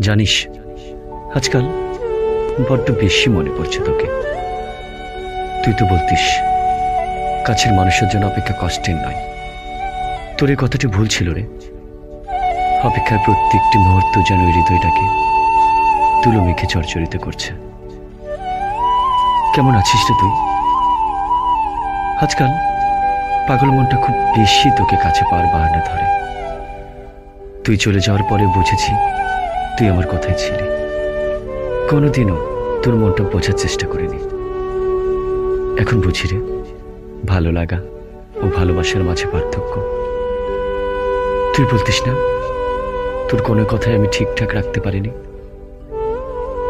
জানিস, আজকাল বড্ড বেশি মনে পড়ছে তোকে। তুই তো বলতিস, কাছের মানুষের জন্য অপেক্ষা কষ্টের নয়। তোর এই কথাটি ভুল ছিল রে। অপেক্ষার প্রত্যেকটি মুহূর্ত যেন হৃদয়টাকে তুলো মেখে চরচরিত করছে। কেমন আছিস রে তুই? আজকাল পাগল মনটা খুব বেশি তোকে কাছে পাওয়ার বাহানা ধরে। তুই চলে যাওয়ার পরে বুঝেছি তুই আমার কথাই ছিলি। কোনোদিনও তোর মনটা বোঝার চেষ্টা করিনি। এখন বুঝি রে, ভালো লাগা ও ভালোবাসার মাঝে পার্থক্য। তুই বলতিস না, তোর কোনো কথাই আমি ঠিকঠাক রাখতে পারিনি?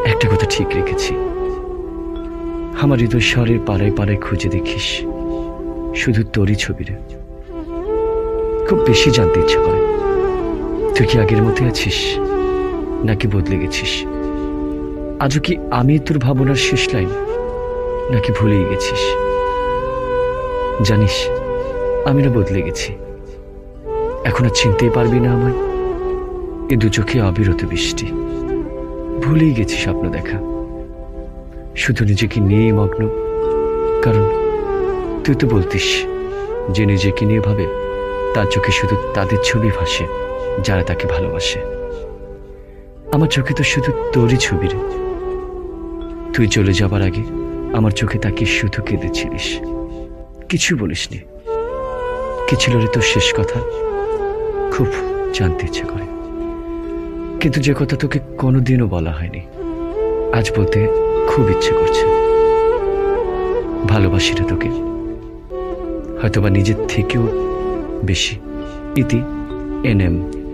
একটা কথা ঠিক রেখেছি। আমার হৃদয় স্বরের পাড়ায় পাড়ায় খুঁজে দেখিস। শুধু তোরই ছবি রে। খুব বেশি জানতে ইচ্ছা করে। তুই কি আগের মতো আছিস? নাকি বদলে গেছিস? আজও কি আমি তোর ভাবনার শেষ লাইন নাকি ভুলেই গেছিস? জানিস, আমি না বদলে গেছি। এখন আর চিনতেই পারবি না আমায়। এ দু চোখে অবিরত বৃষ্টি। ভুলেই গেছি স্বপ্ন দেখা। শুধু নিজেকে নিয়েই মগ্ন। কারণ তুই তো বলতিস, যে নিজেকে নিয়ে ভাবে, তার চোখে শুধু তাদের ছবি ভাসে, যারা তাকে ভালোবাসে। আমার চোখে তো শুধু তোরই ছবি রে। তুই চলে যাবার আগে আমার চোখে তাকে শুধু কেঁদেছিলিস। কিছু বলিসনি। কি ছিল রে তোর শেষ কথা খুব জানতে ইচ্ছে করে। কিন্তু যে কথা তোকে কোনোদিনও বলা হয়নি, আজ বলতে খুব ইচ্ছে করছে। ভালোবাসি রে তোকে। হয়তোবা নিজের থেকেও বেশি। ইতি এনএম।